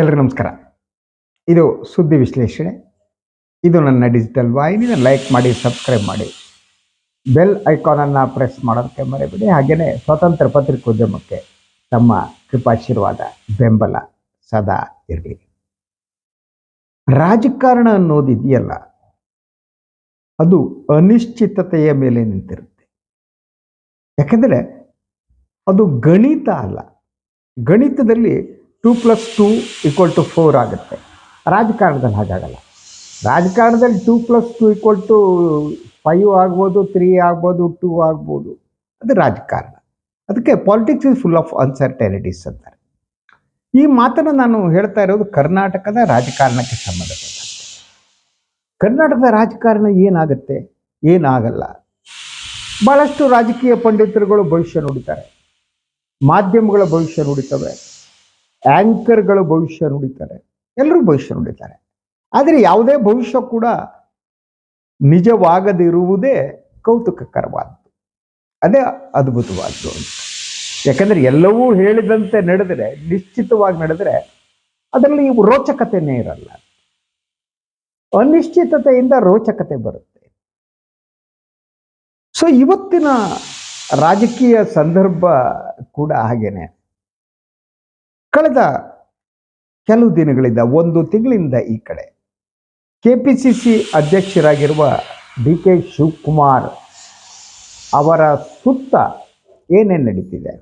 ಎಲ್ರಿಗೂ ನಮಸ್ಕಾರ. ಇದು ಸುದ್ದಿ ವಿಶ್ಲೇಷಣೆ. ಇದು ನನ್ನ ಡಿಜಿಟಲ್ ವಾಹಿನಿನ ಲೈಕ್ ಮಾಡಿ, ಸಬ್ಸ್ಕ್ರೈಬ್ ಮಾಡಿ. ಬೆಲ್ ಐಕಾನನ್ನು ಪ್ರೆಸ್ ಮಾಡೋದಕ್ಕೆ ಮರೆಯಬೇಡಿ. ಹಾಗೆಯೇ ಸ್ವತಂತ್ರ ಪತ್ರಿಕೋದ್ಯಮಕ್ಕೆ ತಮ್ಮ ಕೃಪಾಶೀರ್ವಾದ, ಬೆಂಬಲ ಸದಾ ಇರಲಿ. ರಾಜಕಾರಣ ಅನ್ನೋದು ಇದೆಯಲ್ಲ ಅದು ಅನಿಶ್ಚಿತತೆಯ ಮೇಲೆ ನಿಂತಿರುತ್ತೆ. ಯಾಕೆಂದರೆ ಅದು ಗಣಿತ ಅಲ್ಲ. ಗಣಿತದಲ್ಲಿ two plus two equal to four ಆಗುತ್ತೆ. ರಾಜಕಾರಣದಲ್ಲಿ ಹಾಗಾಗಲ್ಲ. ರಾಜಕಾರಣದಲ್ಲಿ two plus two equal to five ಆಗ್ಬೋದು, ತ್ರೀ ಆಗ್ಬೋದು, ಟೂ ಆಗ್ಬೋದು. ಅದು ರಾಜಕಾರಣ. ಅದಕ್ಕೆ politics is full of uncertainties ಅಂತಾರೆ. ಈ ಮಾತನ್ನು ನಾನು ಹೇಳ್ತಾ ಇರೋದು ಕರ್ನಾಟಕದ ರಾಜಕಾರಣಕ್ಕೆ ಸಂಬಂಧಪಟ್ಟ ಕರ್ನಾಟಕದ ರಾಜಕಾರಣ ಏನಾಗುತ್ತೆ? ಏನಾಗಲ್ಲ. ಭಾಳಷ್ಟು ರಾಜಕೀಯ ಪಂಡಿತರುಗಳು ಭವಿಷ್ಯ ನುಡಿತಾರೆ. ಮಾಧ್ಯಮಗಳ ಭವಿಷ್ಯ ನುಡಿತವೆ. ಆ್ಯಂಕರ್ಗಳ ಭವಿಷ್ಯ ನುಡಿತಾರೆ. ಎಲ್ಲರೂ ಭವಿಷ್ಯ ನುಡಿತಾರೆ. ಆದರೆ ಯಾವುದೇ ಭವಿಷ್ಯ ಕೂಡ ನಿಜವಾಗದಿರುವುದೇ ಕೌತುಕಕರವಾದ್ದು. ಅದೇ ಅದ್ಭುತವಾದ್ದು ಅಂತ. ಯಾಕಂದ್ರೆ ಎಲ್ಲವೂ ಹೇಳಿದಂತೆ ನಡೆದರೆ, ನಿಶ್ಚಿತವಾಗಿ ನಡೆದರೆ ಅದರಲ್ಲಿ ರೋಚಕತೆನೇ ಇರಲ್ಲ. ಅನಿಶ್ಚಿತತೆಯಿಂದ ರೋಚಕತೆ ಬರುತ್ತೆ. ಸೊ ಇವತ್ತಿನ ರಾಜಕೀಯ ಸಂದರ್ಭ ಕೂಡ ಹಾಗೇನೆ. ಕಳೆದ ಕೆಲವು ದಿನಗಳಿಂದ, ಒಂದು ತಿಂಗಳಿಂದ ಈ ಕಡೆ ಕೆ ಪಿ ಸಿ ಸಿ ಅಧ್ಯಕ್ಷರಾಗಿರುವ ಡಿ ಕೆ ಶಿವಕುಮಾರ್ ಅವರ ಸುತ್ತ ಏನೇನು ನಡೀತಿದೆ?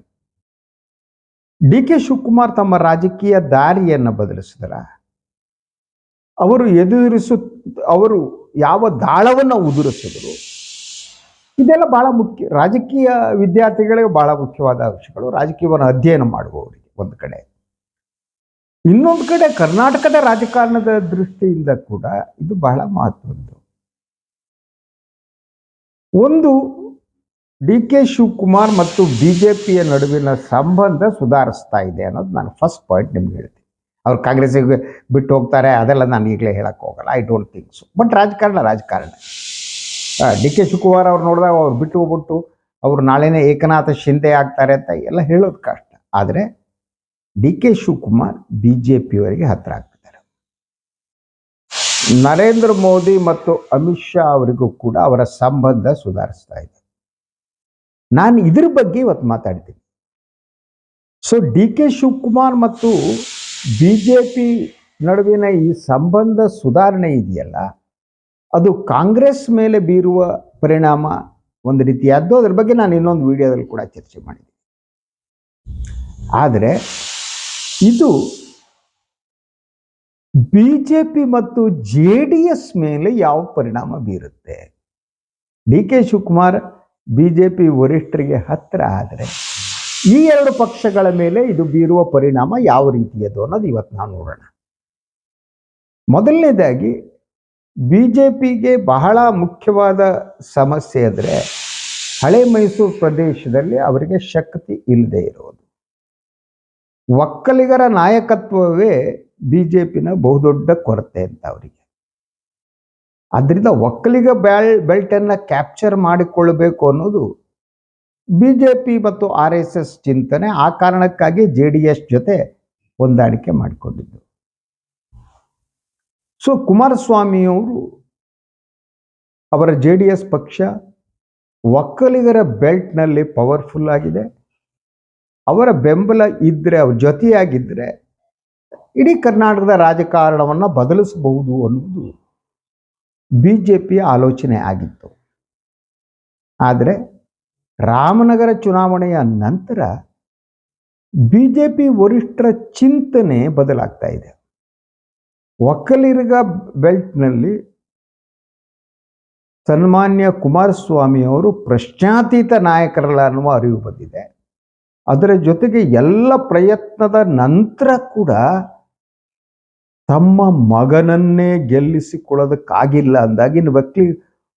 ಡಿ ಕೆ ಶಿವಕುಮಾರ್ ತಮ್ಮ ರಾಜಕೀಯ ದಾರಿಯನ್ನು ಬದಲಿಸಿದ್ರ? ಅವರು ಎದುರಿಸು, ಅವರು ಯಾವ ದಾಳವನ್ನು ಉದುರಿಸಿದ್ರು? ಇದೆಲ್ಲ ಬಹಳ ಮುಖ್ಯ, ರಾಜಕೀಯ ವಿದ್ಯಾರ್ಥಿಗಳಿಗೆ ಬಹಳ ಮುಖ್ಯವಾದ ಅಂಶಗಳು. ರಾಜಕೀಯವನ್ನು ಅಧ್ಯಯನ ಮಾಡುವವರಿಗೆ ಒಂದು ಕಡೆ. ಇನ್ನೊಂದು ಕಡೆ ಕರ್ನಾಟಕದ ರಾಜಕಾರಣದ ದೃಷ್ಟಿಯಿಂದ ಕೂಡ ಇದು ಬಹಳ ಮಹತ್ವದ್ದು. ಒಂದು ಡಿ ಕೆ ಶಿವಕುಮಾರ್ ಮತ್ತು ಬಿ ಜೆ ಪಿಯ ನಡುವಿನ ಸಂಬಂಧ ಸುಧಾರಿಸ್ತಾ ಇದೆ ಅನ್ನೋದು ನಾನು ಫಸ್ಟ್ ಪಾಯಿಂಟ್ ನಿಮ್ಗೆ ಹೇಳ್ತೀನಿ. ಅವ್ರು ಕಾಂಗ್ರೆಸ್ಸಿಗೆ ಬಿಟ್ಟು ಹೋಗ್ತಾರೆ, ಅದೆಲ್ಲ ನಾನು ಈಗಲೇ ಹೇಳಕ್ಕೆ ಹೋಗಲ್ಲ I don't think so but ರಾಜಕಾರಣ ರಾಜಕಾರಣ. ಡಿ ಕೆ ಶಿವಕುಮಾರ್ ಅವ್ರು ನೋಡಿದಾಗ ಅವ್ರು ಬಿಟ್ಟು ಹೋಗ್ಬಿಟ್ಟು, ಅವ್ರು ನಾಳೆನೇ ಏಕನಾಥ ಶಿಂದೆ ಆಗ್ತಾರೆ ಅಂತ ಎಲ್ಲ ಹೇಳೋದು ಕಷ್ಟ. ಆದರೆ D K Shivakumar B J ಪಿಯವರಿಗೆ ಹತ್ತಿರ ಆಗ್ತಿದ್ದಾರೆ. ನರೇಂದ್ರ ಮೋದಿ ಮತ್ತು ಅಮಿತ್ ಶಾ ಅವರಿಗೂ ಕೂಡ ಅವರ ಸಂಬಂಧ ಸುಧಾರಿಸ್ತಾ ಇದೆ. ನಾನು ಇದ್ರ ಬಗ್ಗೆ ಇವತ್ತು ಮಾತಾಡ್ತೀನಿ. ಸೊ ಡಿ ಕೆ ಶಿವಕುಮಾರ್ ಮತ್ತು ಬಿ ಜೆ ಪಿ ನಡುವಿನ ಈ ಸಂಬಂಧ ಸುಧಾರಣೆ ಇದೆಯಲ್ಲ, ಅದು ಕಾಂಗ್ರೆಸ್ ಮೇಲೆ ಬೀರುವ ಪರಿಣಾಮ ಒಂದು ರೀತಿಯಾದ್ದು. ಅದ್ರ ಬಗ್ಗೆ ನಾನು ಇನ್ನೊಂದು ವಿಡಿಯೋದಲ್ಲಿ ಕೂಡ ಚರ್ಚೆ ಮಾಡಿದ್ದೀನಿ. ಆದರೆ ಇದು ಬಿ ಜೆ ಪಿ ಮತ್ತು ಜೆ ಡಿ ಎಸ್ ಮೇಲೆ ಯಾವ ಪರಿಣಾಮ ಬೀರುತ್ತೆ? D K Shivakumar B J P ವರಿಷ್ಠರಿಗೆ ಹತ್ತಿರ ಆದರೆ ಈ ಎರಡು ಪಕ್ಷಗಳ ಮೇಲೆ ಇದು ಬೀರುವ ಪರಿಣಾಮ ಯಾವ ರೀತಿಯದು ಅನ್ನೋದು ಇವತ್ತು ನಾವು ನೋಡೋಣ. ಮೊದಲನೇದಾಗಿ ಬಿ ಜೆ ಪಿಗೆ ಬಹಳ ಮುಖ್ಯವಾದ ಸಮಸ್ಯೆ ಅಂದರೆ ಹಳೆ ಮೈಸೂರು ಪ್ರದೇಶದಲ್ಲಿ ಅವರಿಗೆ ಶಕ್ತಿ ಇಲ್ಲದೆ ಇರೋದು. ಒಕ್ಕಲಿಗರ ನಾಯಕತ್ವವೇ ಬಿ ಜೆ ಪಿನ ಬಹುದೊಡ್ಡ ಕೊರತೆ ಅಂತ ಅವರಿಗೆ. ಅದರಿಂದ ಒಕ್ಕಲಿಗ ಬೆಳ್ ಬೆಲ್ಟನ್ನು ಕ್ಯಾಪ್ಚರ್ ಮಾಡಿಕೊಳ್ಳಬೇಕು ಅನ್ನೋದು ಬಿ ಜೆ ಪಿ ಮತ್ತು ಆರ್ ಎಸ್ ಎಸ್ ಚಿಂತನೆ. ಆ ಕಾರಣಕ್ಕಾಗಿ ಜೆ ಡಿ ಎಸ್ ಜೊತೆ ಹೊಂದಾಣಿಕೆ ಮಾಡಿಕೊಂಡಿದ್ದು. ಸೊ ಕುಮಾರಸ್ವಾಮಿಯವರು ಅವರ ಜೆ ಡಿ ಎಸ್ ಪಕ್ಷ ಒಕ್ಕಲಿಗರ ಬೆಲ್ಟ್ನಲ್ಲಿ ಪವರ್ಫುಲ್ ಆಗಿದೆ. ಅವರ ಬೆಂಬಲ ಇದ್ದರೆ ಅವ್ರ ಜೊತೆಯಾಗಿದ್ದರೆ ಇಡೀ ಕರ್ನಾಟಕದ ರಾಜಕಾರಣವನ್ನು ಬದಲಿಸಬಹುದು ಅನ್ನುವುದು ಬಿ ಜೆ ಪಿಯ ಆಲೋಚನೆ ಆಗಿತ್ತು. ಆದರೆ ರಾಮನಗರ ಚುನಾವಣೆಯ ನಂತರ ಬಿ ಜೆ ಪಿ ವರಿಷ್ಠರ ಚಿಂತನೆ ಬದಲಾಗ್ತಾ ಇದೆ. ಒಕ್ಕಲಿಗ ಬೆಲ್ಟ್ನಲ್ಲಿ ಸನ್ಮಾನ್ಯ ಕುಮಾರಸ್ವಾಮಿಯವರು ಪ್ರಶ್ನಾತೀತ ನಾಯಕರಲ್ಲ ಅನ್ನುವ ಅರಿವು ಬಂದಿದೆ. ಅದರ ಜೊತೆಗೆ ಎಲ್ಲ ಪ್ರಯತ್ನದ ನಂತರ ಕೂಡ ತಮ್ಮ ಮಗನನ್ನೇ ಗೆಲ್ಲಿಸಿಕೊಳ್ಳೋದಕ್ಕಾಗಿಲ್ಲ ಅಂದಾಗಿ ಇನ್ನು ಒಕ್ಕಲಿ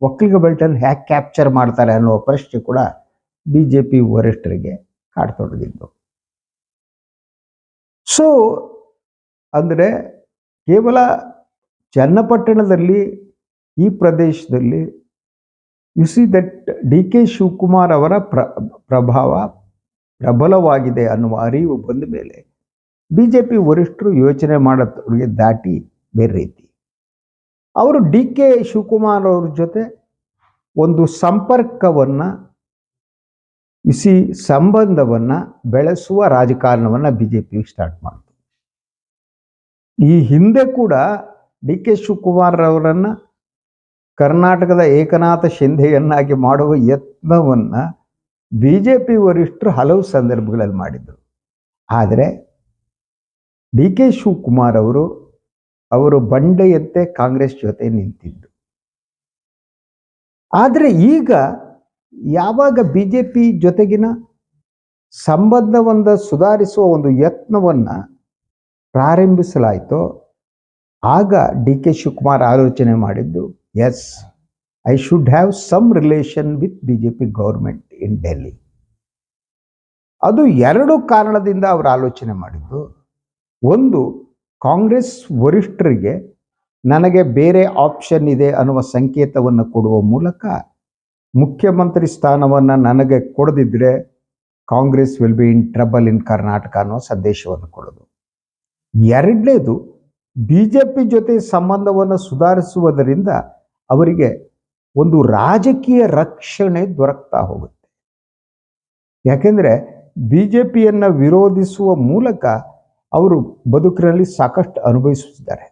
ಒಕ್ಕಲಿಗ ಬೆಲ್ಟನ್ನು ಹ್ಯಾಕ್ ಕ್ಯಾಪ್ಚರ್ ಮಾಡ್ತಾರೆ ಅನ್ನೋ ಪ್ರಶ್ನೆ ಕೂಡ ಬಿ ಜೆ ಪಿ ವರಿಷ್ಠರಿಗೆ ಕಾಡ್ತೊಡಗಿದ್ದು. ಸೊ ಅಂದರೆ ಕೇವಲ ಚನ್ನಪಟ್ಟಣದಲ್ಲಿ ಈ ಪ್ರದೇಶದಲ್ಲಿ you see that D K Shivakumar ಅವರ ಪ್ರ, ಪ್ರಭಾವ ಪ್ರಬಲವಾಗಿದೆ ಅನ್ನುವ ಅರಿವು ಬಂದ ಮೇಲೆ ಬಿ ಜೆ ಪಿ ವರಿಷ್ಠರು ಯೋಚನೆ ಮಾಡೋದ್ರಿಗೆ ದಾಟಿ ಬೇರೆ ರೀತಿ. ಅವರು ಡಿ ಕೆ ಶಿವಕುಮಾರ್ ಅವ್ರ ಜೊತೆ ಒಂದು ಸಂಪರ್ಕವನ್ನು ಇಸಿ ಸಂಬಂಧವನ್ನು ಬೆಳೆಸುವ ರಾಜಕಾರಣವನ್ನು ಬಿ ಜೆ ಪಿ ಸ್ಟಾರ್ಟ್ ಮಾಡಿತು. ಈ ಹಿಂದೆ ಕೂಡ ಡಿ ಕೆ ಶಿವಕುಮಾರ್ ಅವರನ್ನು ಕರ್ನಾಟಕದ ಏಕನಾಥ ಶಿಂಧೆಯನ್ನಾಗಿ ಮಾಡುವ ಯತ್ನವನ್ನು ಬಿ ಜೆ ಪಿ ವರಿಷ್ಠರು ಹಲವು ಸಂದರ್ಭಗಳಲ್ಲಿ ಮಾಡಿದರು. ಆದರೆ ಡಿ ಕೆ ಶಿವಕುಮಾರ್ ಅವರು ಅವರು ಬಂಡೆಯಂತೆ ಕಾಂಗ್ರೆಸ್ ಜೊತೆ ನಿಂತಿದ್ದು. ಆದರೆ ಈಗ ಯಾವಾಗ ಬಿ ಜೆ ಪಿ ಜೊತೆಗಿನ ಸಂಬಂಧವನ್ನು ಸುಧಾರಿಸುವ ಒಂದು ಯತ್ನವನ್ನು ಪ್ರಾರಂಭಿಸಲಾಯಿತೋ, ಆಗ ಡಿ ಕೆ ಶಿವಕುಮಾರ್ ಆಲೋಚನೆ ಮಾಡಿದ್ದು as I should have some relation with B J P government in Delhi. ಅದು ಎರಡು ಕಾರಣದಿಂದ ಅವರು ಆಲೋಚನೆ ಮಾಡಿದ್ದು. ಒಂದು, ಕಾಂಗ್ರೆಸ್ ವರಿಷ್ಠರಿಗೆ ನನಗೆ ಬೇರೆ ಆಪ್ಷನ್ ಇದೆ ಅನ್ನುವ ಸಂಕೇತವನ್ನು ಕೊಡುವ ಮೂಲಕ ಮುಖ್ಯಮಂತ್ರಿ ಸ್ಥಾನವನ್ನು ನನಗೆ ಕೊಡದಿದ್ದರೆ Congress will be in trouble in Karnataka ಅನ್ನೋ ಸಂದೇಶವನ್ನು ಕೊಡೋದು. ಎರಡನೇದು ಬಿ ಜೆ ಪಿ ಜೊತೆ ಸಂಬಂಧವನ್ನು ಸುಧಾರಿಸುವುದರಿಂದ ಅವರಿಗೆ ಒಂದು ರಾಜಕೀಯ ರಕ್ಷಣೆ ದೊರಕ್ತಾ ಹೋಗುತ್ತೆ. ಯಾಕೆಂದರೆ ಬಿ ಜೆ ಪಿಯನ್ನು ವಿರೋಧಿಸುವ ಮೂಲಕ ಅವರು ಬದುಕಿನಲ್ಲಿ ಸಾಕಷ್ಟು ಅನುಭವಿಸುತ್ತಿದ್ದಾರೆ.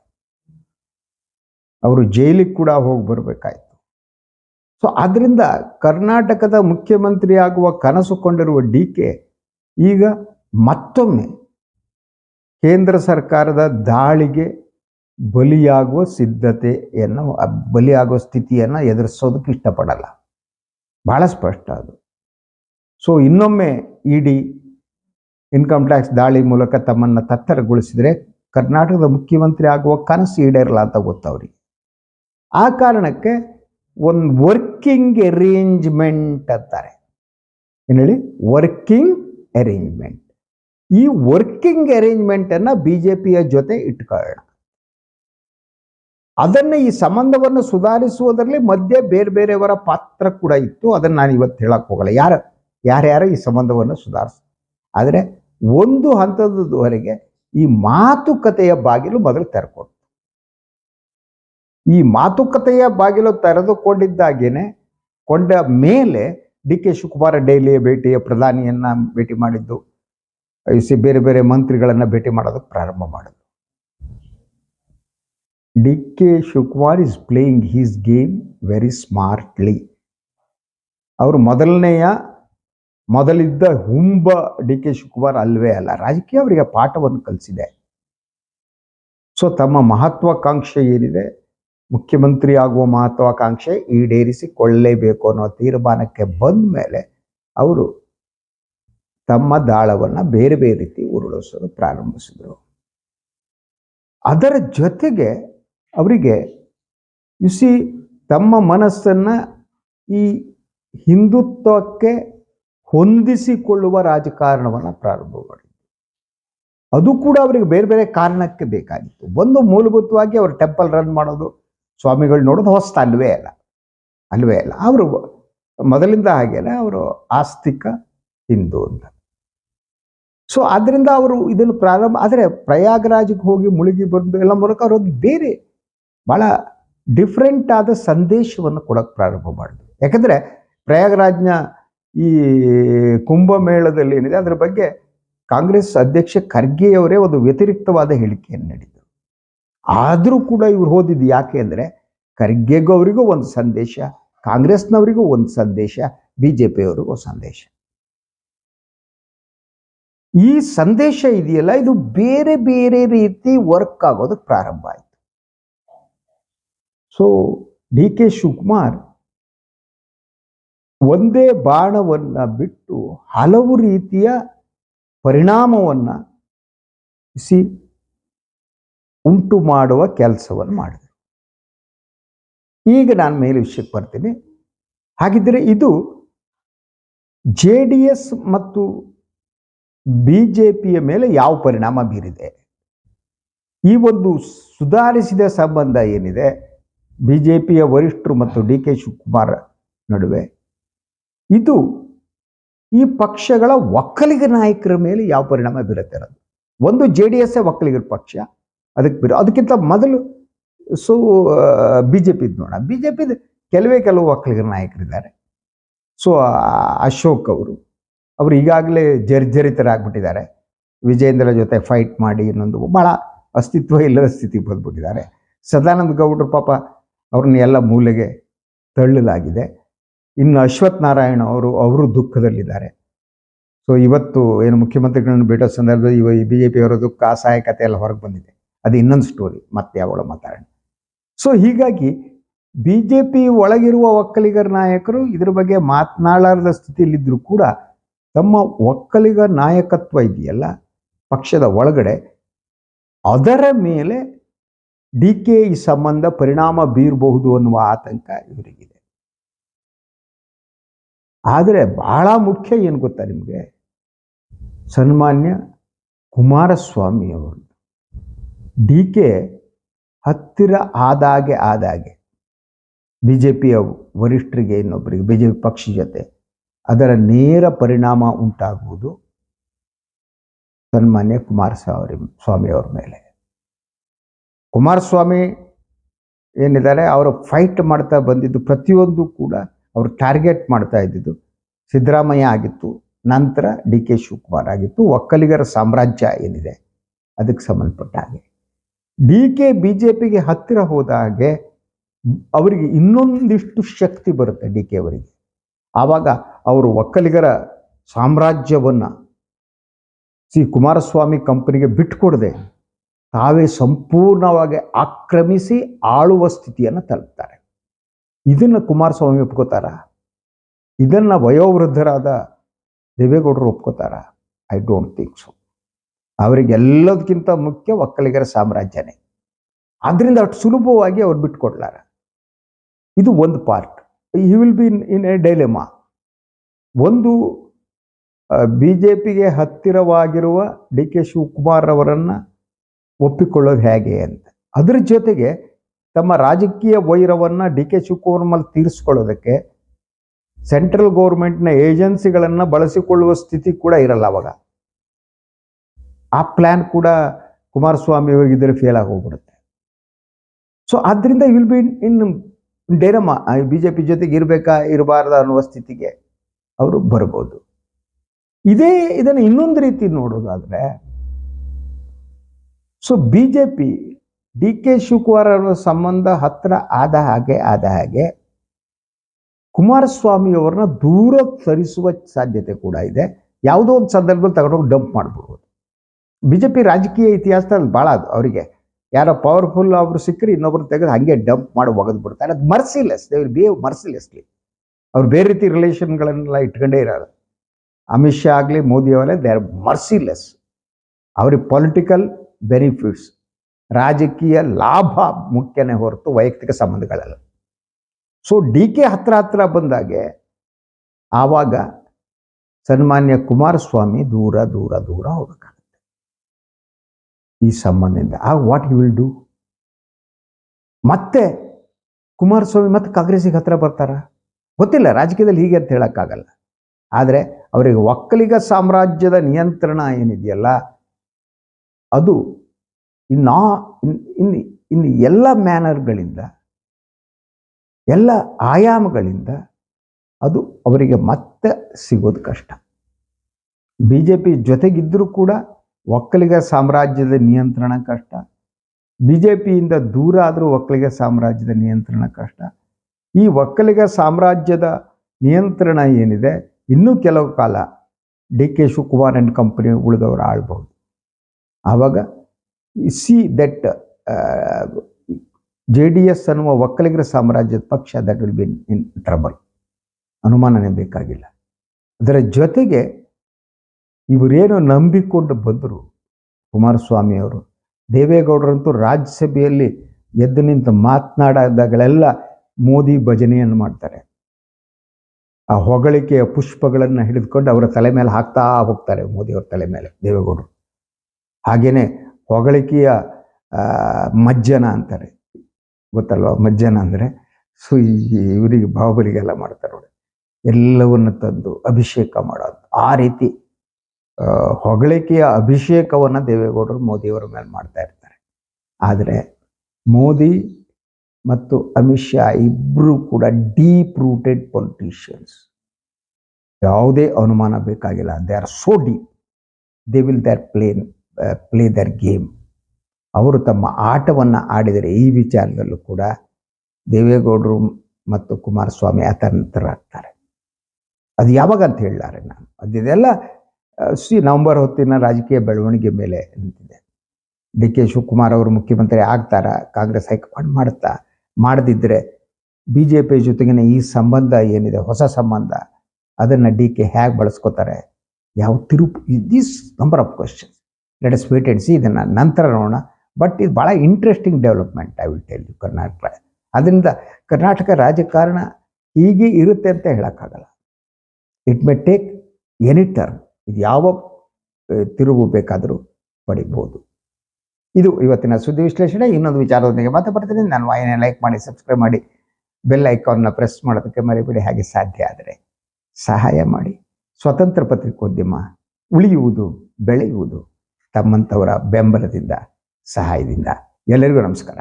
ಅವರು ಜೈಲಿಗೆ ಕೂಡ ಹೋಗಿ ಬರಬೇಕಾಯಿತು. ಸೊ ಆದ್ದರಿಂದ ಕರ್ನಾಟಕದ ಮುಖ್ಯಮಂತ್ರಿ ಆಗುವ ಕನಸು ಕೊಂಡಿರುವ ಡಿ ಕೆ ಈಗ ಮತ್ತೊಮ್ಮೆ ಕೇಂದ್ರ ಸರ್ಕಾರದ ದಾಳಿಗೆ ಬಲಿಯಾಗುವ ಸಿದ್ಧತೆಯನ್ನು ಬಲಿಯಾಗುವ ಸ್ಥಿತಿಯನ್ನು ಎದುರಿಸೋದಕ್ಕೆ ಇಷ್ಟಪಡಲ್ಲ. ಭಾಳ ಸ್ಪಷ್ಟ ಅದು. ಸೊ ಇನ್ನೊಮ್ಮೆ ಇಡಿ ಇನ್ಕಮ್ ಟ್ಯಾಕ್ಸ್ ದಾಳಿ ಮೂಲಕ ತಮ್ಮನ್ನು ತತ್ತರಗೊಳಿಸಿದರೆ ಕರ್ನಾಟಕದ ಮುಖ್ಯಮಂತ್ರಿ ಆಗುವ ಕನಸು ಈಡೇರಲ್ಲ ಅಂತ ಗೊತ್ತವ್ರಿಗೆ ಆ ಕಾರಣಕ್ಕೆ ಒಂದು ವರ್ಕಿಂಗ್ ಅರೇಂಜ್ಮೆಂಟ್ ಅಂತಾರೆ. ಏನು ಹೇಳಿ? ವರ್ಕಿಂಗ್ ಅರೇಂಜ್ಮೆಂಟ್ ಈ ವರ್ಕಿಂಗ್ ಅರೇಂಜ್ಮೆಂಟನ್ನು ಬಿ ಜೆ ಪಿಯ ಜೊತೆ ಇಟ್ಕೊಳ್ಳೋಣ. ಅದನ್ನು ಈ ಸಂಬಂಧವನ್ನು ಸುಧಾರಿಸುವುದರಲ್ಲಿ ಮಧ್ಯೆ ಬೇರೆ ಬೇರೆಯವರ ಪಾತ್ರ ಕೂಡ ಇತ್ತು. ಅದನ್ನು ನಾನು ಇವತ್ತು ಹೇಳಕ್ಕೆ ಹೋಗಲ್ಲ. ಯಾರು ಯಾರ್ಯಾರು ಈ ಸಂಬಂಧವನ್ನು ಸುಧಾರಿಸ ಆದರೆ ಒಂದು ಹಂತದವರೆಗೆ ಈ ಮಾತುಕತೆಯ ಬಾಗಿಲು ಮೊದಲು ತೆರೆಕೊಂಡು ಈ ಮಾತುಕತೆಯ ಬಾಗಿಲು ತೆರೆದುಕೊಂಡಿದ್ದಾಗೇನೆ ಕೊಂಡ ಮೇಲೆ ಡಿ ಕೆ ಶಿವಕುಮಾರ ಡೈಲಿಯ ಭೇಟಿಯ ಪ್ರಧಾನಿಯನ್ನ ಭೇಟಿ ಮಾಡಿದ್ದು ಸಿ ಬೇರೆ ಬೇರೆ ಮಂತ್ರಿಗಳನ್ನ ಭೇಟಿ ಮಾಡೋದಕ್ಕೆ ಪ್ರಾರಂಭ ಮಾಡಿದ್ರು D K Shivakumar is playing his game very smartly. ಅವರು ಮೊದಲನೆಯ ಮೊದಲಿದ್ದ ಹುಂಬ ಡಿ ಕೆ ಶಿವಕುಮಾರ್ ಅಲ್ವೇ ಅಲ್ಲ, ರಾಜಕೀಯ ಅವರಿಗೆ ಪಾಠವನ್ನು ಕಲಿಸಿದೆ. ಸೊ ತಮ್ಮ ಮಹತ್ವಾಕಾಂಕ್ಷೆ ಏನಿದೆ? ಮುಖ್ಯಮಂತ್ರಿ ಆಗುವ ಮಹತ್ವಾಕಾಂಕ್ಷೆ ಈಡೇರಿಸಿಕೊಳ್ಳಲೇಬೇಕು ಅನ್ನೋ ತೀರ್ಮಾನಕ್ಕೆ ಬಂದ ಮೇಲೆ ಅವರು ತಮ್ಮ ದಾಳವನ್ನು ಬೇರೆ ಬೇರೆ ರೀತಿ ಉರುಳಿಸಲು ಪ್ರಾರಂಭಿಸಿದರು. ಅದರ ಜೊತೆಗೆ ಅವರಿಗೆ ಯುಸಿ ತಮ್ಮ ಮನಸ್ಸನ್ನು ಈ ಹಿಂದುತ್ವಕ್ಕೆ ಹೊಂದಿಸಿಕೊಳ್ಳುವ ರಾಜಕಾರಣವನ್ನು ಪ್ರಾರಂಭ ಮಾಡಿದ್ರು ಅದು ಕೂಡ ಅವರಿಗೆ ಬೇರೆ ಬೇರೆ ಕಾರಣಕ್ಕೆ ಬೇಕಾಗಿತ್ತು. ಒಂದು ಮೂಲಭೂತವಾಗಿ ಅವರು ಟೆಂಪಲ್ ರನ್ ಮಾಡೋದು, ಸ್ವಾಮಿಗಳು ನೋಡೋದು ಹೊಸ್ತ ಅಲ್ವೇ ಅಲ್ಲ. ಅಲ್ವೇ ಅಲ್ಲ. ಅವರು ಮೊದಲಿಂದ ಹಾಗೇನೆ ಅವರು ಆಸ್ತಿಕ ಹಿಂದೂ ಅಂತ. ಸೊ ಆದ್ದರಿಂದ ಅವರು ಇದನ್ನು ಪ್ರಾರಂಭ, ಆದರೆ ಪ್ರಯಾಗರಾಜಕ್ಕೆ ಹೋಗಿ ಮುಳುಗಿ ಬಂದು ಎಲ್ಲ ಮೂಲಕ ಅವರು ಬೇರೆ ಭಾಳ ಡಿಫ್ರೆಂಟ್ ಆದ ಸಂದೇಶವನ್ನು ಕೊಡೋಕ್ಕೆ ಪ್ರಾರಂಭ ಮಾಡಿದ್ರು. ಯಾಕಂದರೆ ಪ್ರಯಾಗರಾಜ್ನ ಈ ಕುಂಭಮೇಳದಲ್ಲಿ ಏನಿದೆ, ಅದರ ಬಗ್ಗೆ ಕಾಂಗ್ರೆಸ್ ಅಧ್ಯಕ್ಷ ಖರ್ಗೆಯವರೇ ಒಂದು ವ್ಯತಿರಿಕ್ತವಾದ ಹೇಳಿಕೆಯನ್ನು ನೀಡಿದರು ಆದರೂ ಕೂಡ ಇವ್ರು ಹೋದಿದ್ದು ಯಾಕೆ ಅಂದರೆ, ಖರ್ಗೆಗೂ ಅವರಿಗೂ ಒಂದು ಸಂದೇಶ, ಕಾಂಗ್ರೆಸ್ನವರಿಗೂ ಒಂದು ಸಂದೇಶ ಬಿ ಜೆ ಪಿಯವರಿಗೂ ಸಂದೇಶ. ಈ ಸಂದೇಶ ಇದೆಯಲ್ಲ, ಇದು ಬೇರೆ ಬೇರೆ ರೀತಿ ವರ್ಕ್ ಆಗೋದಕ್ಕೆ ಪ್ರಾರಂಭ ಆಯಿತು. ಸೊ ಡಿ ಕೆ ಶಿವಕುಮಾರ್ ಒಂದೇ ಬಾಣವನ್ನು ಬಿಟ್ಟು ಹಲವು ರೀತಿಯ ಪರಿಣಾಮವನ್ನು ಸಿ ಉಂಟು ಮಾಡುವ ಕೆಲಸವನ್ನು ಮಾಡಿದರು. ಈಗ ನಾನು ಮೇಲೆ ವಿಷಯಕ್ಕೆ ಬರ್ತೀನಿ. ಹಾಗಿದ್ದರೆ ಇದು ಜೆ ಡಿ ಎಸ್ ಮತ್ತು ಬಿ ಜೆ ಪಿಯ ಮೇಲೆ ಯಾವ ಪರಿಣಾಮ ಬೀರಿದೆ? ಈ ಒಂದು ಸುಧಾರಿಸಿದ ಸಂಬಂಧ ಏನಿದೆ? ಬಿ ಜೆ ಪಿಯ ವರಿಷ್ಠರು ಮತ್ತು ಡಿ ಕೆ ಶಿವಕುಮಾರ್ ನಡುವೆ ಇದು ಈ ಪಕ್ಷಗಳ ಒಕ್ಕಲಿಗ ನಾಯಕರ ಮೇಲೆ ಯಾವ ಪರಿಣಾಮ ಬೀರುತ್ತೆ ಅನ್ನೋದು. ಒಂದು ಜೆ ಡಿ ಎಸ್ ಒಕ್ಕಲಿಗರ ಪಕ್ಷ, ಅದಕ್ಕೆ ಬಿರು, ಅದಕ್ಕಿಂತ ಮೊದಲು ಸೊ ಬಿ ಜೆ ಪಿದು ನೋಡ. ಬಿ ಜೆ ಪಿದು ಕೆಲವೇ ಕೆಲವು ಒಕ್ಕಲಿಗರ ನಾಯಕರಿದ್ದಾರೆ. ಸೊ ಅಶೋಕ್ ಅವರು ಅವರು ಈಗಾಗಲೇ ಜರ್ಜರಿತರಾಗ್ಬಿಟ್ಟಿದ್ದಾರೆ ವಿಜೇಂದ್ರ ಜೊತೆ ಫೈಟ್ ಮಾಡಿ ಇನ್ನೊಂದು ಭಾಳ ಅಸ್ತಿತ್ವ ಇಲ್ಲದ ಸ್ಥಿತಿಗೆ ಬಂದ್ಬಿಟ್ಟಿದ್ದಾರೆ. ಸದಾನಂದ ಗೌಡರು ಪಾಪ ಅವ್ರನ್ನ ಎಲ್ಲ ಮೂಲೆಗೆ ತಳ್ಳಲಾಗಿದೆ. ಇನ್ನು ಅಶ್ವಥ್ ನಾರಾಯಣ ಅವರು ಅವರು ದುಃಖದಲ್ಲಿದ್ದಾರೆ. ಸೊ ಇವತ್ತು ಏನು ಮುಖ್ಯಮಂತ್ರಿಗಳನ್ನು ಭೇಟೋ ಸಂದರ್ಭದಲ್ಲಿ ಇವ ಬಿ ಜೆ ಪಿಯವರ ದುಃಖ ಅಸಹಾಯಕತೆ ಎಲ್ಲ ಹೊರಗೆ ಬಂದಿದೆ. ಅದು ಇನ್ನೊಂದು ಸ್ಟೋರಿ ಮತ್ತೆ ಅವಳ ಮಾತಾಡೋಣ. ಸೊ ಹೀಗಾಗಿ ಬಿ ಜೆ ಪಿ ಒಳಗಿರುವ ಒಕ್ಕಲಿಗರ ನಾಯಕರು ಇದ್ರ ಬಗ್ಗೆ ಮಾತನಾಡಲಾರದ ಸ್ಥಿತಿಯಲ್ಲಿದ್ದರೂ ಕೂಡ ತಮ್ಮ ಒಕ್ಕಲಿಗ ನಾಯಕತ್ವ ಇದೆಯಲ್ಲ, ಪಕ್ಷದ ಒಳಗಡೆ, ಅದರ ಮೇಲೆ ಡಿ ಕೆ ಈ ಸಂಬಂಧ ಪರಿಣಾಮ ಬೀರಬಹುದು ಅನ್ನುವ ಆತಂಕ ಇವರಿಗಿದೆ. ಆದರೆ ಬಹಳ ಮುಖ್ಯ ಏನು ಗೊತ್ತಾ ನಿಮಗೆ? ಸನ್ಮಾನ್ಯ ಕುಮಾರಸ್ವಾಮಿ ಅವರು ಡಿ ಕೆ ಹತ್ತಿರ ಆದಾಗೆ ಆದಾಗೆ ಬಿ ಜೆ ಪಿಯ ವರಿಷ್ಠರಿಗೆ ಇನ್ನೊಬ್ಬರಿಗೆ ಬಿ ಜೆ ಪಿ ಪಕ್ಷ ಜೊತೆ ಅದರ ನೇರ ಪರಿಣಾಮ ಉಂಟಾಗುವುದು ಸನ್ಮಾನ್ಯ ಕುಮಾರಸ್ವಾಮಿ, ಸ್ವಾಮಿಯವರ ಮೇಲೆ. ಕುಮಾರಸ್ವಾಮಿ ಏನಿದ್ದಾರೆ, ಅವರು ಫೈಟ್ ಮಾಡ್ತಾ ಬಂದಿದ್ದು ಪ್ರತಿಯೊಂದು ಕೂಡ ಅವರು ಟಾರ್ಗೆಟ್ ಮಾಡ್ತಾ ಇದ್ದಿದ್ದು. ಸಿದ್ದರಾಮಯ್ಯ ಆಗಿತ್ತು, ನಂತರ ಡಿ ಕೆ ಶಿವಕುಮಾರ್ ಆಗಿತ್ತು, ಒಕ್ಕಲಿಗರ ಸಾಮ್ರಾಜ್ಯ ಏನಿದೆ, ಅದಕ್ಕೆ ಸಂಬಂಧಪಟ್ಟ ಹಾಗೆ. ಡಿ ಕೆ ಬಿ ಜೆ ಪಿಗೆ ಹತ್ತಿರ ಹೋದ ಹಾಗೆ ಅವರಿಗೆ ಇನ್ನೊಂದಿಷ್ಟು ಶಕ್ತಿ ಬರುತ್ತೆ ಡಿ ಕೆ ಅವರಿಗೆ. ಆವಾಗ ಅವರು ಒಕ್ಕಲಿಗರ ಸಾಮ್ರಾಜ್ಯವನ್ನು ಸಿ ಕುಮಾರಸ್ವಾಮಿ ಕಂಪನಿಗೆ ಬಿಟ್ಟುಕೊಡದೆ ತಾವೇ ಸಂಪೂರ್ಣವಾಗಿ ಆಕ್ರಮಿಸಿ ಆಳುವ ಸ್ಥಿತಿಯನ್ನು ತಲುಪ್ತಾರೆ. ಇದನ್ನು ಕುಮಾರಸ್ವಾಮಿ ಒಪ್ಕೋತಾರ. ಇದನ್ನು ವಯೋವೃದ್ಧರಾದ ದೇವೇಗೌಡರು ಒಪ್ಕೋತಾರ. ಐ ಡೋಂಟ್ ಥಿಂಕ್ ಸೊ ಅವರಿಗೆಲ್ಲದಕ್ಕಿಂತ ಮುಖ್ಯ ಒಕ್ಕಲಿಗರ ಸಾಮ್ರಾಜ್ಯನೇ. ಆದ್ದರಿಂದ ಅಷ್ಟು ಸುಲಭವಾಗಿ ಅವ್ರು ಬಿಟ್ಕೊಡ್ಲಾರ. ಇದು ಒಂದು part he will be in in a dilemma ಒಂದು ಬಿ ಜೆ ಪಿಗೆ ಹತ್ತಿರವಾಗಿರುವ ಡಿ ಕೆ ಶಿವಕುಮಾರ್ ಅವರನ್ನು ಒಪ್ಪಿಕೊಳ್ಳೋದು ಹೇಗೆ ಅಂತ. ಅದರ ಜೊತೆಗೆ ತಮ್ಮ ರಾಜಕೀಯ ವೈರವನ್ನು ಡಿ ಕೆ ಶಿವಕುಮಾರ್ ಮೇಲೆ ತೀರಿಸ್ಕೊಳ್ಳೋದಕ್ಕೆ ಸೆಂಟ್ರಲ್ ಗೌರ್ಮೆಂಟ್ನ ಏಜೆನ್ಸಿಗಳನ್ನು ಬಳಸಿಕೊಳ್ಳುವ ಸ್ಥಿತಿ ಕೂಡ ಇರಲ್ಲ ಅವಾಗ. ಆ ಪ್ಲ್ಯಾನ್ ಕೂಡ ಕುಮಾರಸ್ವಾಮಿ ಅವರಿಗಿದ್ರೆ ಫೇಲ್ ಆಗಿ ಹೋಗ್ಬಿಡುತ್ತೆ ಸೊ ಆದ್ದರಿಂದ will be in dilemma B J P ಜೊತೆಗೆ ಇರಬೇಕಾ, ಇರಬಾರ್ದ ಅನ್ನುವ ಸ್ಥಿತಿಗೆ ಅವರು ಬರ್ಬೋದು. ಇದೇ ಇದನ್ನು ಇನ್ನೊಂದು ರೀತಿ ನೋಡೋದಾದ್ರೆ so B J P D K Shivakumar ಅವರ ಸಂಬಂಧ ಹತ್ರ ಆದ ಹಾಗೆ ಆದ ಹಾಗೆ ಕುಮಾರಸ್ವಾಮಿ ಅವರನ್ನ ದೂರ ಸರಿಸುವ ಸಾಧ್ಯತೆ ಕೂಡ ಇದೆ. ಯಾವುದೋ ಒಂದು ಸಂದರ್ಭದಲ್ಲಿ ತಗೊಂಡೋಗಿ ಡಂಪ್ ಮಾಡ್ಬಿಡ್ಬೋದು. ಬಿ ಜೆ ಪಿ ರಾಜಕೀಯ ಇತಿಹಾಸದಲ್ಲಿ ಭಾಳ ಅದು. ಅವರಿಗೆ ಯಾರೋ ಪವರ್ಫುಲ್ ಅವರು ಸಿಕ್ಕರೆ ಇನ್ನೊಬ್ರು ತೆಗೆದು ಹಾಗೆ ಡಂಪ್ ಮಾಡಿ ಒಗೆದು ಬಿಡ್ತಾರೆ ಅದು merciless they will behave mercilessly ಅವ್ರು ಬೇರೆ ರೀತಿ ರಿಲೇಷನ್ಗಳನ್ನೆಲ್ಲ ಇಟ್ಕೊಂಡೇ ಇರೋದು ಅಮಿತ್ ಶಾ ಆಗಲಿ, ಮೋದಿ ಅವರೇ ದೇ ಆರ್ ಮರ್ಸಿಲೆಸ್ ಅವ್ರಿಗೆ ಪೊಲಿಟಿಕಲ್ ಬೆನಿಫಿಟ್ಸ್ ರಾಜಕೀಯ ಲಾಭ ಮುಖ್ಯನೇ ಹೊರತು ವೈಯಕ್ತಿಕ ಸಂಬಂಧಗಳಲ್ಲ. ಸೊ ಡಿ ಕೆ ಹತ್ರ ಹತ್ರ ಬಂದಾಗೆ ಆವಾಗ ಸನ್ಮಾನ್ಯ ಕುಮಾರಸ್ವಾಮಿ ದೂರ ದೂರ ದೂರ ಹೋಗಬೇಕಾಗುತ್ತೆ ಈ ಸಂಬಂಧದಿಂದ. ಆಗ ವಾಟ್ ಯು ವಿಲ್ ಡೂ ಮತ್ತೆ ಕುಮಾರಸ್ವಾಮಿ ಮತ್ತೆ ಕಾಂಗ್ರೆಸ್ಸಿಗೆ ಹತ್ರ ಬರ್ತಾರ? ಗೊತ್ತಿಲ್ಲ, ರಾಜಕೀಯದಲ್ಲಿ ಹೀಗೆ ಅಂತ ಹೇಳೋಕ್ಕಾಗಲ್ಲ. ಆದರೆ ಅವರಿಗೆ ಒಕ್ಕಲಿಗ ಸಾಮ್ರಾಜ್ಯದ ನಿಯಂತ್ರಣ ಏನಿದೆಯಲ್ಲ, ಅದು ಇನ್ನು ಇನ್ನು ಇನ್ನು ಎಲ್ಲ ಮ್ಯಾನರ್ಗಳಿಂದ ಎಲ್ಲ ಆಯಾಮಗಳಿಂದ ಅದು ಅವರಿಗೆ ಮತ್ತೆ ಸಿಗೋದು ಕಷ್ಟ. ಬಿ ಜೆ ಪಿ ಜೊತೆಗಿದ್ದರೂ ಕೂಡ ಒಕ್ಕಲಿಗ ಸಾಮ್ರಾಜ್ಯದ ನಿಯಂತ್ರಣ ಕಷ್ಟ. ಬಿ ಜೆ ಪಿಯಿಂದ ದೂರ ಆದರೂ ಒಕ್ಕಲಿಗ ಸಾಮ್ರಾಜ್ಯದ ನಿಯಂತ್ರಣ ಕಷ್ಟ. ಈ ಒಕ್ಕಲಿಗ ಸಾಮ್ರಾಜ್ಯದ ನಿಯಂತ್ರಣ ಏನಿದೆ, ಇನ್ನೂ ಕೆಲವು ಕಾಲ D K Shivakumar and company ಉಳಿದವರು ಆಳ್ಬಹುದು. ಆವಾಗ see that J D S ಅನ್ನುವ ಒಕ್ಕಲಿಗರ ಸಾಮ್ರಾಜ್ಯದ ಪಕ್ಷ that will be in trouble ಅನುಮಾನನೇ ಬೇಕಾಗಿಲ್ಲ. ಅದರ ಜೊತೆಗೆ ಇವರೇನು ನಂಬಿಕೊಂಡು ಬಂದರು ಕುಮಾರಸ್ವಾಮಿ ಅವರು. ದೇವೇಗೌಡರಂತೂ ರಾಜ್ಯಸಭೆಯಲ್ಲಿ ಎದ್ದು ನಿಂತು ಮಾತನಾಡದಗಳೆಲ್ಲ ಮೋದಿ ಭಜನೆಯನ್ನು ಮಾಡ್ತಾರೆ. ಆ ಹೊಗಳಿಕೆಯ ಪುಷ್ಪಗಳನ್ನು ಹಿಡಿದುಕೊಂಡು ಅವರ ತಲೆ ಮೇಲೆ ಹಾಕ್ತಾ ಹೋಗ್ತಾರೆ ಮೋದಿಯವ್ರ ತಲೆ ಮೇಲೆ, ದೇವೇಗೌಡರು. ಹಾಗೇನೆ ಹೊಗಳಿಕೆಯ ಮಜ್ಜನ ಅಂತಾರೆ. ಗೊತ್ತಲ್ವ? ಮಜ್ಜನ ಅಂದರೆ ಸು ಇವರಿಗೆ ಬಾಹುಬಲಿಗೆಲ್ಲ ಮಾಡ್ತಾರೆ ನೋಡಿ. ಎಲ್ಲವನ್ನು ತಂದು ಅಭಿಷೇಕ ಮಾಡೋದು. ಆ ರೀತಿ ಹೊಗಳಿಕೆಯ ಅಭಿಷೇಕವನ್ನು ದೇವೇಗೌಡರು ಮೋದಿಯವರ ಮೇಲೆ ಮಾಡ್ತಾ ಇರ್ತಾರೆ. ಆದರೆ ಮೋದಿ ಮತ್ತು ಅಮಿತ್ ಶಾ ಇಬ್ಬರು ಕೂಡ ಡೀಪ್ ರೂಟೆಡ್ ಪೊಲಿಟಿಷಿಯನ್ಸ್. ಯಾವುದೇ ಅನುಮಾನ ಬೇಕಾಗಿಲ್ಲ. They are so deep they will their plan play their game. ಅವರು ತಮ್ಮ ಆಟವನ್ನು ಆಡಿದರೆ ಈ ವಿಚಾರದಲ್ಲೂ ಕೂಡ ದೇವೇಗೌಡರು ಮತ್ತು ಕುಮಾರಸ್ವಾಮಿ ಅತಂತರಾಗ್ತಾರೆ ಅದು ಯಾವಾಗ ಅಂತ ಹೇಳಲಾರೆ ನಾನು. ಅದಿದೆಲ್ಲ ಸಿ ನವೆಂಬರ್ ಹೊತ್ತಿನ ರಾಜಕೀಯ ಬೆಳವಣಿಗೆ ಮೇಲೆ ನಿಂತಿದೆ. ಡಿ ಕೆ ಶಿವಕುಮಾರ್ ಅವರು ಮುಖ್ಯಮಂತ್ರಿ ಆಗ್ತಾರಾ, ಕಾಂಗ್ರೆಸ್ ಹೈಕಮಾಂಡ್ ಮಾಡ್ತಾ ಮಾಡದಿದ್ದರೆ ಬಿ ಜೆ ಪಿ ಜೊತೆಗಿನ ಈ ಸಂಬಂಧ ಏನಿದೆ, ಹೊಸ ಸಂಬಂಧ, ಅದನ್ನು ಡಿ ಕೆ ಹೇಗೆ ಬಳಸ್ಕೋತಾರೆ? ಯಾವ ತಿರುಪು this number of questions let us wait and see ಇದನ್ನು ನಂತರ ನೋಡೋಣ. ಬಟ್ ಇದು ಭಾಳ interesting development I will tell you Karnataka. ಅದರಿಂದ ಕರ್ನಾಟಕ ರಾಜಕಾರಣ ಹೀಗೆ ಇರುತ್ತೆ ಅಂತ ಹೇಳೋಕ್ಕಾಗಲ್ಲ. It may take any turn ಇದು ಯಾವ ತಿರುವು ಬೇಕಾದರೂ ಪಡಿಬೋದು. ಇದು ಇವತ್ತಿನ ಸುದ್ದಿ ವಿಶ್ಲೇಷಣೆ. ಇನ್ನೊಂದು ವಿಚಾರದೊಂದಿಗೆ ಮತ್ತೆ ಬರ್ತೀನಿ ನಾನು ವಾಹಿನಿ ಲೈಕ್ ಮಾಡಿ ಸಬ್ಸ್ಕ್ರೈಬ್ ಮಾಡಿ ಬೆಲ್ ಐಕಾನ್ನ ಪ್ರೆಸ್ ಮಾಡೋದಕ್ಕೆ ಮರಿಬೇಡಿ. ಹಾಗೆ ಸಾಧ್ಯ ಆದರೆ ಸಹಾಯ ಮಾಡಿ. ಸ್ವತಂತ್ರ ಪತ್ರಿಕೋದ್ಯಮ ಉಳಿಯುವುದು, ಬೆಳೆಯುವುದು. ತಮ್ಮಂಥವರ ಬೆಂಬಲದಿಂದ ಸಹಾಯದಿಂದ. ಎಲ್ಲರಿಗೂ ನಮಸ್ಕಾರ.